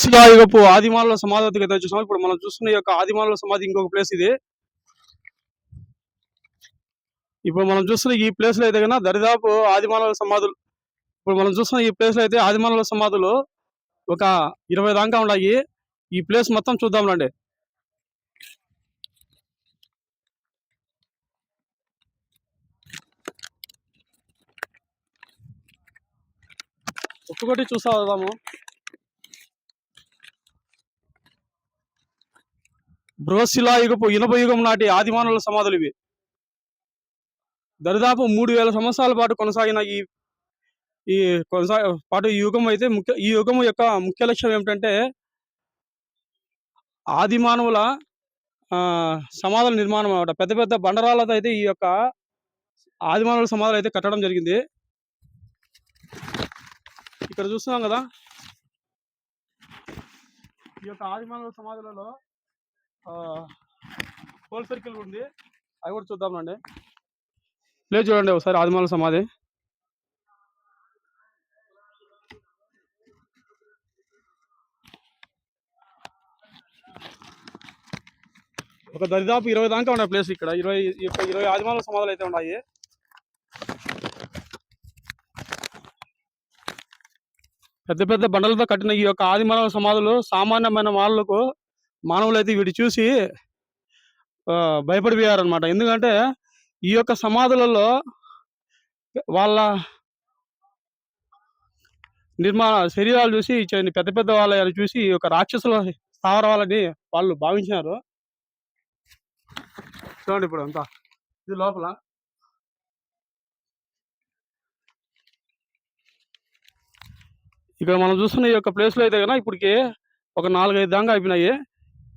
శిలాయుగపు ఆదిమానుల సమాధి వద్దకు అయితే వచ్చేసాం ఇప్పుడు మనం చూస్తున్న ఈ యొక్క ఆదిమానుల సమాధి ఇంకొక ప్లేస్ ఇది. ఇప్పుడు మనం చూస్తున్న ఈ ప్లేస్లో అయితే కన్నా దరిదాపు ఆదిమానవుల సమాధులు ఇప్పుడు మనం చూస్తున్న ఈ ప్లేస్లో అయితే ఆదిమానవుల సమాధులు ఒక ఇరవై దాకా ఉన్నాయి. ఈ ప్లేస్ మొత్తం చూద్దాం రండి. ఒక్కొక్కటి చూస్తా వద్దాము బృహశిలా యుగపు ఇనప యుగం నాటి ఆదిమానవుల సమాధులు ఇవి. దరిదాపు మూడు వేల సంవత్సరాల పాటు కొనసాగిన ఈ ఈ కొనసా పాటు ఈ యుగం అయితే ముఖ్య ఈ యుగం యొక్క ముఖ్య లక్ష్యం ఏమిటంటే ఆది మానవుల సమాధుల నిర్మాణం అనమాట పెద్ద పెద్ద బండరాలతో అయితే ఈ యొక్క ఆది మానవుల సమాధులు అయితే కట్టడం జరిగింది. ఇక్కడ చూస్తున్నాం కదా. ఈ యొక్క ఆది మానవుల సమాధులలో హోల్ సర్కిల్ ఉంది. అవి కూడా చూద్దామండి లేదు చూడండి ఒకసారి ఆదిమాల సమాధి. ఒక దరిదాపు ఇరవై దాకా ఉన్నాయి ప్లేస్ ఇక్కడ. ఇరవై ఇరవై ఆదిమాల సమాధులు అయితే ఉన్నాయి. పెద్ద పెద్ద బండలతో కట్టిన ఈ యొక్క ఆదిమానవ సమాధులు సామాన్యమైన వాళ్ళకు మానవులు అయితే వీటి చూసి భయపడిపోయారనమాట ఎందుకంటే ఈ యొక్క సమాధులలో వాళ్ళ నిర్మాణ శరీరాలు చూసి పెద్ద పెద్ద వాళ్ళని చూసి ఈ యొక్క రాక్షసుల స్థావరాలని వాళ్ళు భావించినారు. చూడండి ఇప్పుడు అంతా. ఇది లోపల. ఇక్కడ మనం చూస్తున్న ఈ యొక్క ప్లేస్లో అయితే కనుక ఇప్పటికి ఒక నాలుగైదు దాకా అయిపోయినాయి.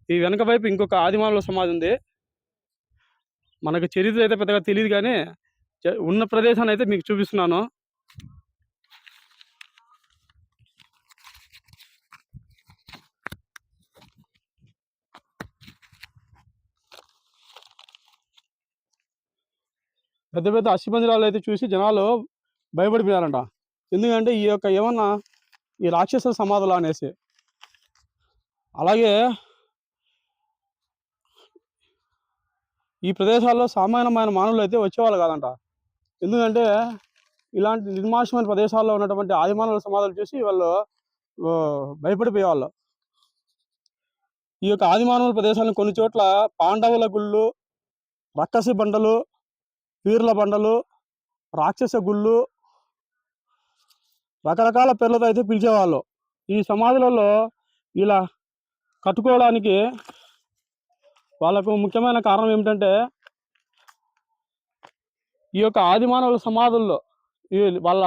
ఈ వెనక వైపు ఇంకొక ఆదిమానుల సమాధి ఉంది. మనకు చరిత్ర అయితే పెద్దగా తెలియదు కానీ ఉన్న ప్రదేశాన్ని అయితే మీకు చూపిస్తున్నాను. పెద్ద పెద్ద అస్థిపంజరాలు అయితే చూసి జనాలు భయపడిపోయారంట. ఎందుకంటే ఈ యొక్క ఏమన్నా ఈ రాక్షస సమాధులు అనేసి. అలాగే ఈ ప్రదేశాల్లో సామాన్యమైన మానవులు అయితే వచ్చేవాళ్ళు కాదంట. ఎందుకంటే ఇలాంటి నిర్మానుషమైన ప్రదేశాల్లో ఉన్నటువంటి ఆదిమానవుల సమాధులు చూసి వాళ్ళు భయపడిపోయేవాళ్ళు. ఈ యొక్క ఆదిమానవుల ప్రదేశాలను కొన్ని చోట్ల పాండవుల గుళ్ళు రక్కసి బండలు పీర్ల బండలు రాక్షస గుళ్ళు రకరకాల పేర్లతో అయితే పిలిచేవాళ్ళు. ఈ సమాధులలో ఇలా కట్టుకోవడానికి వాళ్ళకు ముఖ్యమైన కారణం ఏమిటంటే ఈ యొక్క ఆదిమానవుల సమాధుల్లో వాళ్ళ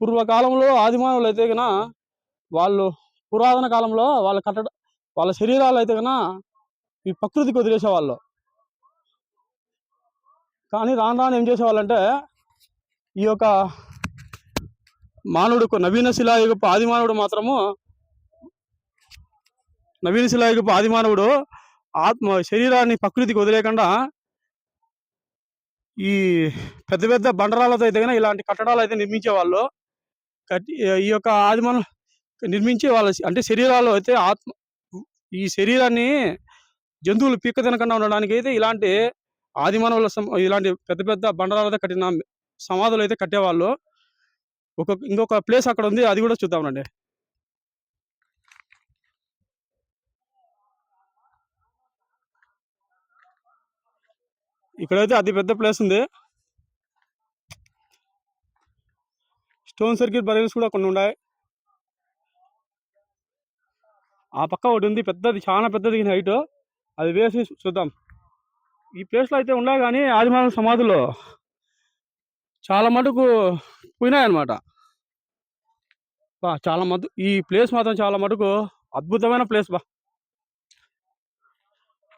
పూర్వకాలంలో ఆదిమానవులు అయితే కన వాళ్ళు పురాతన కాలంలో వాళ్ళ కట్టడ వాళ్ళ శరీరాలు అయితే కన ఈ ప్రకృతికి వదిలేసేవాళ్ళు. కానీ రాను రాను ఏం చేసేవాళ్ళంటే ఈ యొక్క మానవుడు నవీన శిలాయుగపు ఆదిమానవుడు మాత్రము నవీన శిలాయుగపు ఆదిమానవుడు ఆత్మ శరీరాన్ని ప్రకృతికి వదిలేకుండా ఈ పెద్ద పెద్ద బండరాలతో అయితే కానీ ఇలాంటి కట్టడాలు అయితే నిర్మించేవాళ్ళు. కట్టి ఈ యొక్క ఆదిమానం నిర్మించే వాళ్ళ అంటే శరీరాలు అయితే ఆత్మ ఈ శరీరాన్ని జంతువులు పీక్క తినకుండా ఉండడానికి అయితే ఇలాంటి ఆదిమానవుల ఇలాంటి పెద్ద పెద్ద బండరాలతో కట్టిన సమాధులు అయితే కట్టేవాళ్ళు. ఒక ఇంకొక ప్లేస్ అక్కడ ఉంది అది కూడా చూద్దామండి ఇక్కడైతే అతి పెద్ద ప్లేస్ ఉంది. స్టోన్ సర్కిల్ బరీల్స్ కూడా కొన్ని ఉన్నాయి. ఆ పక్క ఒకటి ఉంది పెద్దది చాలా పెద్దది హైట్. అది వేసి చూద్దాం. ఈ ప్లేస్లో అయితే ఉన్నాయి కానీ ఆదిమానవ సమాధులు చాలా మటుకు పోయినాయన్నమాట. బా చాలా మటు ఈ ప్లేస్ మాత్రం చాలా మటుకు అద్భుతమైన ప్లేస్ బా.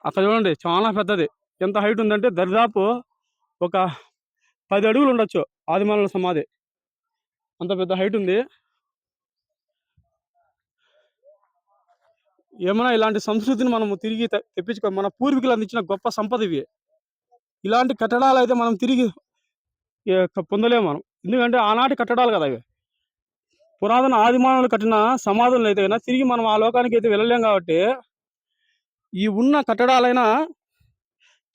అక్కడ చూడండి చాలా పెద్దది. ఎంత హైట్ ఉందంటే దరిదాపు ఒక పది అడుగులు ఉండొచ్చు ఆదిమానుల సమాధి. అంత పెద్ద హైట్ ఉంది. ఏమైనా ఇలాంటి సంస్కృతిని మనము తిరిగి తె- తెప్పించుకో మన పూర్వీకులు అందించిన గొప్ప సంపద ఇవి. ఇలాంటి కట్టడాలు అయితే మనం తిరిగి పొందలేము మనం. ఎందుకంటే ఆనాటి కట్టడాలు కదా ఇవి. పురాతన ఆదిమానవులు కట్టిన సమాధులను అయితే తిరిగి మనం ఆ లోకానికి అయితే వెళ్ళలేం కాబట్టి ఈ ఉన్న కట్టడాలైనా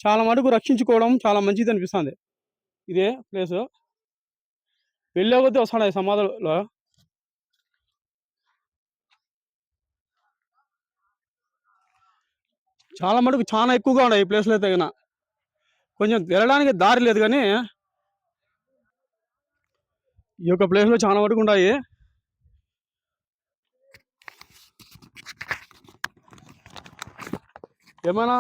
చాలా మటుకు రక్షించుకోవడం చాలా మంచిది అనిపిస్తుంది. ఇదే ప్లేస్. వెళ్ళే కొద్దీ ఈ సమాధులలో చాలా మటుకు చాలా ఎక్కువగా ఉన్నాయి ఈ ప్లేస్లో అయితే కన్నా. కొంచెం వెళ్ళడానికి దారి లేదు కానీ ఈ యొక్క ప్లేస్లో చాలా మటుకు ఉన్నాయి. ఏమైనా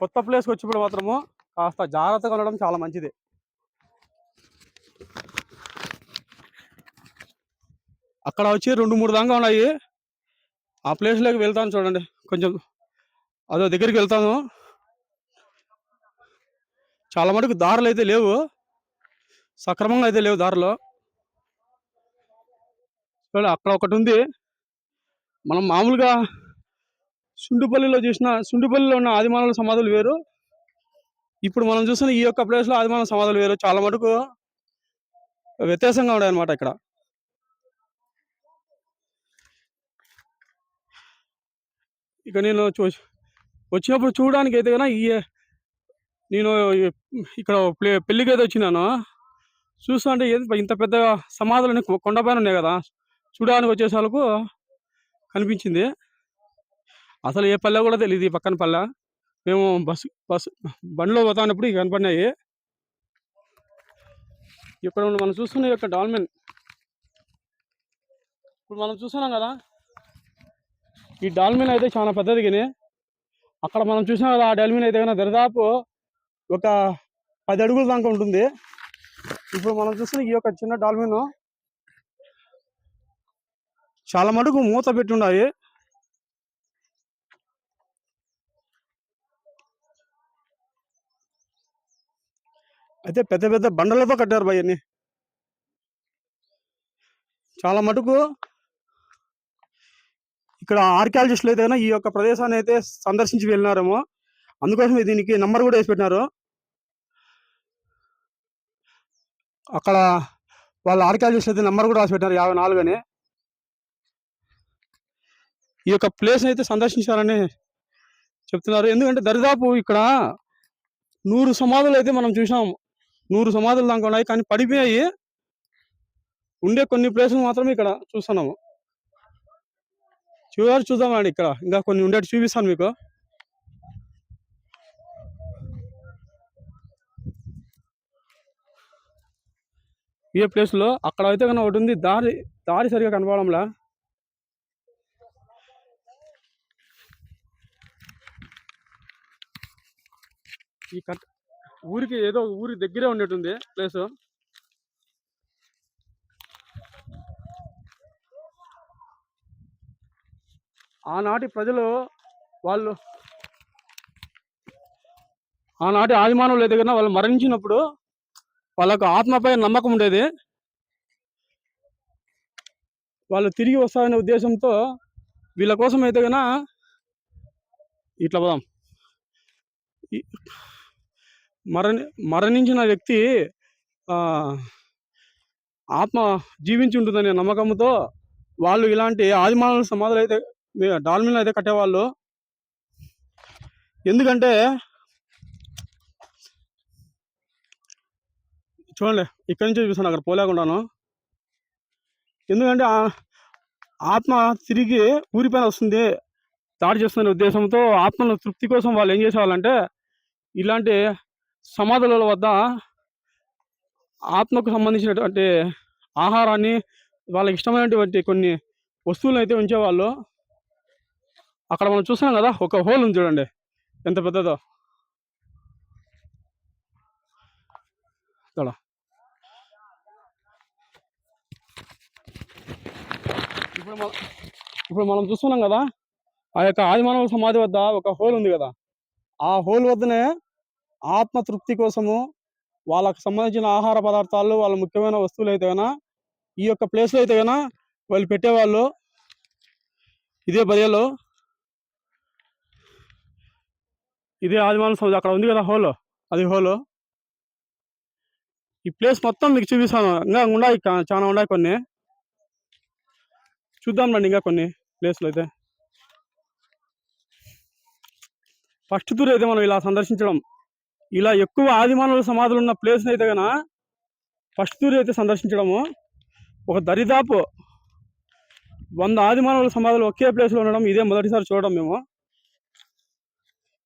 కొత్త ప్లేస్కి వచ్చినప్పుడు మాత్రము కాస్త జాగ్రత్తగా ఉండడం చాలా మంచిది. అక్కడ వచ్చి రెండు మూడు దాకా ఉన్నాయి. ఆ ప్లేస్లోకి వెళ్తాను చూడండి. కొంచెం అదో దగ్గరికి వెళ్తాను. చాలా మటుకు దారులు అయితే లేవు. సక్రమంగా అయితే లేవు దారిలో. చూడండి అక్కడ ఒకటి ఉంది. మనం మామూలుగా సుండుపల్లిలో చూసిన సుండుపల్లిలో ఉన్న ఆదిమానవుల సమాధులు వేరు. ఇప్పుడు మనం చూస్తున్న ఈ యొక్క ప్లేస్లో ఆదిమానవ సమాధులు వేరు. చాలా మటుకు వ్యత్యాసంగా ఉన్నాయి అనమాట ఇక్కడ. ఇక నేను చూ వచ్చినప్పుడు చూడడానికి అయితే కదా ఈ నేను ఇక్కడ ప్లే పెళ్ళికి అయితే వచ్చినాను. చూస్తుంటే ఏంది ఇంత పెద్ద సమాధులని కొ- కొండపైన ఉన్నాయి కదా. చూడడానికి వచ్చేసరికి కనిపించింది. అసలు ఏ పల్లె కూడా తెలియదు ఈ పక్కన పల్లె. మేము బస్సు బస్సు బండిలో పోతానప్పుడు ఇవి కనపడినాయి. ఇక్కడ మనం చూస్తున్న ఈ యొక్క డాల్మెన్. ఇప్పుడు మనం చూస్తున్నాం కదా ఈ డాల్మెన్ అయితే చాలా పెద్దది కానీ అక్కడ మనం చూసినాం కదా ఆ డాల్మెన్ అయితే కానీ దరిదాపు ఒక పది అడుగుల దాకా ఉంటుంది. ఇప్పుడు మనం చూస్తున్న ఈ యొక్క చిన్న డాల్మెన్ చాలా మటుకు మూత పెట్టి అయితే పెద్ద పెద్ద బండలతో కట్టారు భయన్ని చాలా మటుకు ఇక్కడ ఆర్కియాలజిస్టులు అయితే ఈ యొక్క ప్రదేశాన్ని అయితే సందర్శించి వెళ్ళినారేమో అందుకోసమే దీనికి నంబర్ కూడా వేసి పెట్టినారు. అక్కడ వాళ్ళ ఆర్కియాలజిస్ట్ అయితే నెంబర్ కూడా రాసి పెట్టారు యాభై నాలుగు అని. ఈ యొక్క ప్లేస్ని అయితే సందర్శించారని చెప్తున్నారు. ఎందుకంటే దరిదాపు ఇక్కడ నూరు సమాధులు అయితే మనం చూసాం నూరు సమాధులు దాకా ఉన్నాయి కానీ పడిపోయాయి. ఉండే కొన్ని ప్లేసులు మాత్రమే ఇక్కడ చూస్తున్నాము. చివరి చూద్దామండి ఇక్కడ. ఇంకా కొన్ని ఉండేటి చూపిస్తాను మీకు. ఏ ప్లేస్లో? అక్కడ అయితే కన్నా ఒకటి ఉంది. దారి దారి సరిగా కనపడంలా. ఈ కట్ ఊరికి ఏదో ఊరి దగ్గరే ఉండేటుంది ప్లేస్. ఆనాటి ప్రజలు వాళ్ళు ఆనాటి ఆదిమానవులు అయితే కన్నా వాళ్ళు మరణించినప్పుడు వాళ్ళకు ఆత్మపై నమ్మకం ఉండేది. వాళ్ళు తిరిగి వస్తారనే ఉద్దేశంతో వీళ్ళ కోసం అయితే కన్నా ఇట్లా పోదాం. మరణి మరణించిన వ్యక్తి ఆత్మ జీవించి ఉంటుందనే నమ్మకంతో వాళ్ళు ఇలాంటి ఆదిమానవుల సమాధులు అయితే డాల్మిన్ అయితే కట్టేవాళ్ళు. ఎందుకంటే చూడండి ఇక్కడి నుంచి చూపిస్తాను అక్కడ పోలేకుండాను. ఎందుకంటే ఆత్మ తిరిగి ఊరిపైన వస్తుంది దాడి చేస్తున్న ఉద్దేశంతో ఆత్మల తృప్తి కోసం వాళ్ళు ఏం చేసేవాళ్ళంటే ఇలాంటి సమాధుల వద్ద ఆత్మకు సంబంధించినటువంటి ఆహారాన్ని వాళ్ళకి ఇష్టమైనటువంటి కొన్ని వస్తువులను అయితే ఉంచేవాళ్ళు. అక్కడ మనం చూస్తున్నాం కదా ఒక హోల్ ఉంది చూడండి. ఎంత పెద్దదో. ఇక్కడ ఇప్పుడు మనం ఇప్పుడు మనం చూస్తున్నాం కదా ఆ యొక్క ఆదిమానవ సమాధి వద్ద ఒక హోల్ ఉంది కదా. ఆ హోల్ వద్దనే ఆత్మతృప్తి కోసము వాళ్ళకు సంబంధించిన ఆహార పదార్థాలు వాళ్ళ ముఖ్యమైన వస్తువులు అయితే కన్నా ఈ యొక్క ప్లేస్లో అయితే కన్నా వాళ్ళు పెట్టేవాళ్ళు. ఇదే బదియలో ఇదే ఆదిమానం సమాధి అక్కడ ఉంది కదా హోలో అది హోలో ఈ ప్లేస్ మొత్తం మీకు చూపిస్తాను. ఇంకా ఉన్నాయి చాలా ఉన్నాయి కొన్ని. చూద్దాం రండి ఇంకా కొన్ని ప్లేస్లు అయితే. ఫస్ట్ టూర్ అయితే మనం ఇలా సందర్శించడం. ఇలా ఎక్కువ ఆదిమానవుల సమాధులు ఉన్న ప్లేస్ అయితే కన ఫస్ట్ టూర్ అయితే సందర్శించడము. ఒక దరిదాపు వంద ఆదిమానవుల సమాధులు ఒకే ప్లేస్లో ఉండడం ఇదే మొదటిసారి చూడడం మేము.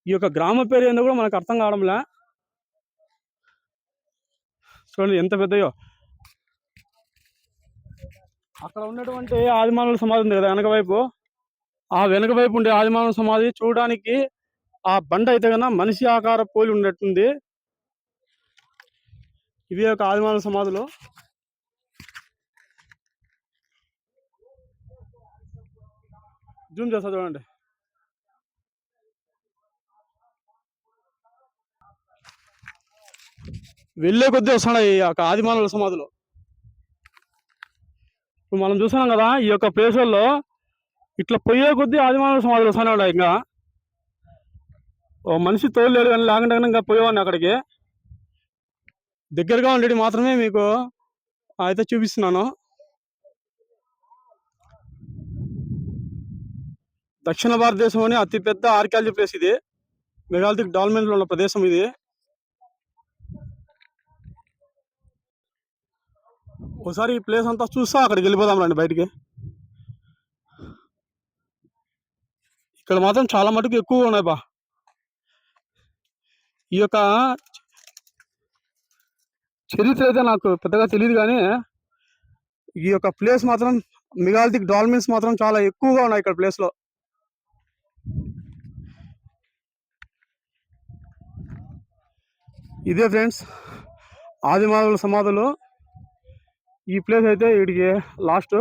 ఈ యొక్క గ్రామ పేరు ఏందో కూడా మనకు అర్థం కావడంలే. చూడండి ఎంత పెద్దయో. అక్కడ ఉన్నటువంటి ఆదిమానవుల సమాధి ఉంది కదా వెనక వైపు. ఆ వెనక వైపు ఉండే ఆదిమానవ సమాధి చూడడానికి ఆ బండ అయితే కన్నా మనిషి ఆకార పోలి ఉన్నట్టుంది. ఇవి ఒక ఆదిమాన సమాధులు. జూమ్ చేస్తా చూడండి. వెళ్ళే కొద్దీ వస్తున్నాయి ఈ యొక్క ఆదిమానుల సమాధులు. ఇప్పుడు మనం చూస్తున్నాం కదా ఈ యొక్క ప్లేసుల్లో ఇట్లా పోయే కొద్దీ ఆదిమానుల సమాధులు వస్తూనే ఉన్నాయి ఇంకా. ఓ మనిషి తోలేడు కానీ లేకుండా పోయేవాడిని అక్కడికి. దగ్గరగా ఉండేది మాత్రమే మీకు అయితే చూపిస్తున్నాను. దక్షిణ భారతదేశంలోని అతిపెద్ద ఆర్కాలజీ ప్లేస్ ఇది. మెగాలిథిక్ డాల్మెంట్లో ఉన్న ప్రదేశం ఇది. ఒకసారి ఈ ప్లేస్ అంతా చూస్తా అక్కడికి వెళ్ళిపోదాం రండి బయటికి. ఇక్కడ మాత్రం చాలా మటుకు ఎక్కువగా ఉన్నాయి బా. ఈ యొక్క చరిత్ర అయితే నాకు పెద్దగా తెలియదు కానీ ఈ యొక్క ప్లేస్ మాత్రం మిగాలిథిక్ డాల్మిన్స్ మాత్రం చాలా ఎక్కువగా ఉన్నాయి ఇక్కడ ప్లేస్లో ఇదే ఫ్రెండ్స్ ఆదిమానవుల సమాధులు. ఈ ప్లేస్ అయితే వీడికి లాస్ట్